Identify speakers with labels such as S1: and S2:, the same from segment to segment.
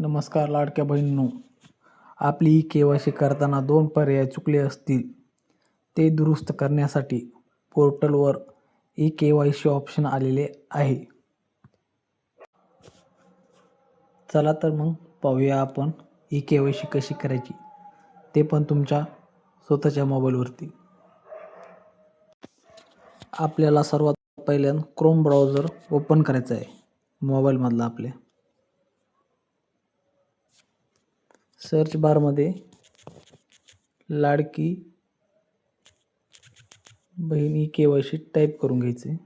S1: नमस्कार लाडक्या बहिणींनो. आपली ई के वाय सी करताना दोन पर्याय चुकले असतील. ते दुरुस्त करण्यासाठी पोर्टलवर E K Y C option आलेले आहे. चला तर मग पाहूया आपण ई के वाय सी कशी करायची. ते पण तुमच्या स्वतःच्या मोबाईलवरती. आपल्याला सर्वात पहिल्यांदा क्रोम ब्राउझर ओपन करायचं आहे. मोबाईलमधला आपल्या सर्च बारमध्ये लाडकी बहीण ही के वाय सी टाईप करून घ्यायचे.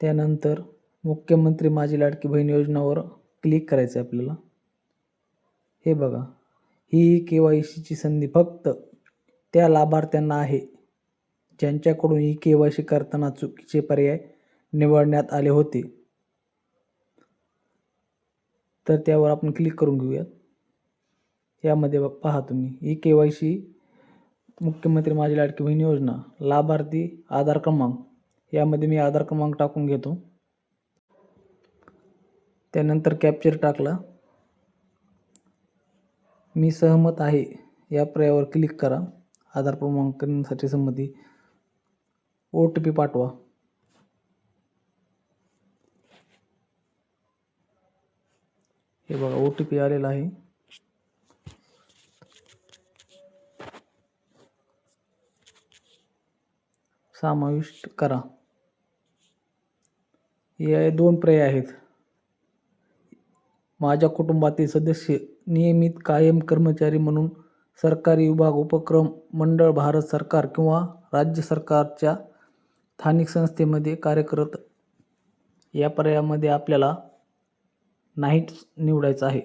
S1: त्यानंतर मुख्यमंत्री माझी लाडकी बहीण योजनावर क्लिक करायचं आहे आपल्याला. हे बघा ही के वाय सीची संधी फक्त त्या लाभार्थ्यांना आहे ज्यांच्याकडून ई के वाय सी करताना चुकीचे पर्याय निवडण्यात आले होते. तर त्यावर आपण क्लिक करून घेऊयात. यामध्ये बघ पहा तुम्ही. ई के वाय सी मुख्यमंत्री माझी लाडकी बहीण योजना. लाभार्थी आधार क्रमांक. यामध्ये मी आधार क्रमांक टाकून घेतो. त्यानंतर कॅप्चर टाकला. मी सहमत आहे. या पर्यायावर क्लिक करा. आधार क्रमांकासाठी संमती. ओ टी पी पाठवा. हे बघा ओ टी पी आलेला आहे. समाविष्ट करा. या दोन पर्याय आहेत. माझ्या कुटुंबातील सदस्य नियमित कायम कर्मचारी म्हणून सरकारी विभाग उपक्रम मंडळ भारत सरकार किंवा राज्य सरकारच्या स्थानिक संस्थेमध्ये कार्यरत या पर्यायामध्ये आपल्याला नाहीच निवडायचं आहे.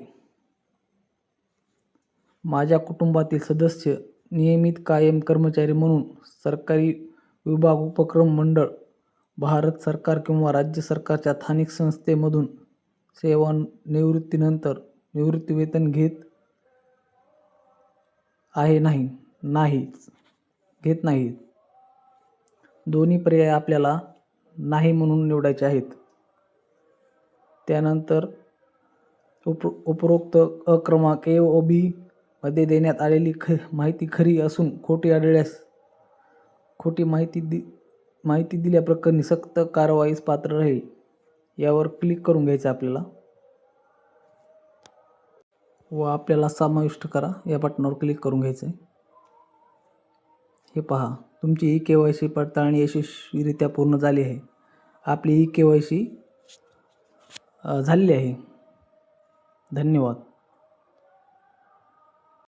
S1: माझ्या कुटुंबातील सदस्य नियमित कायम कर्मचारी म्हणून सरकारी विभाग उपक्रम मंडळ भारत सरकार किंवा राज्य सरकारच्या स्थानिक संस्थेमधून सेवानिवृत्तीनंतर निवृत्तीवेतन घेत आहे नाही नाहीच घेत नाही दोन्ही पर्याय आपल्याला नाही म्हणून निवडायचे आहेत. त्यानंतर उप उपरोक्त अक्रमांक ए ओ बीमध्ये देण्यात आलेली ख माहिती खरी असून खोटी आढळल्यास खोटी माहिती दि माहिती दिल्याप्रकरणी सक्त कारवाईस पात्र राहील यावर क्लिक करून घ्यायचं आपल्याला. व आपल्याला समाविष्ट करा या बटनावर क्लिक करून घ्यायचं आहे हे पहा तुमची ई के वाय सी पडताळणी यशस्वीरित्या पूर्ण झाली आहे. आपली ई के वाय सी झालेली आहे. धन्यवाद.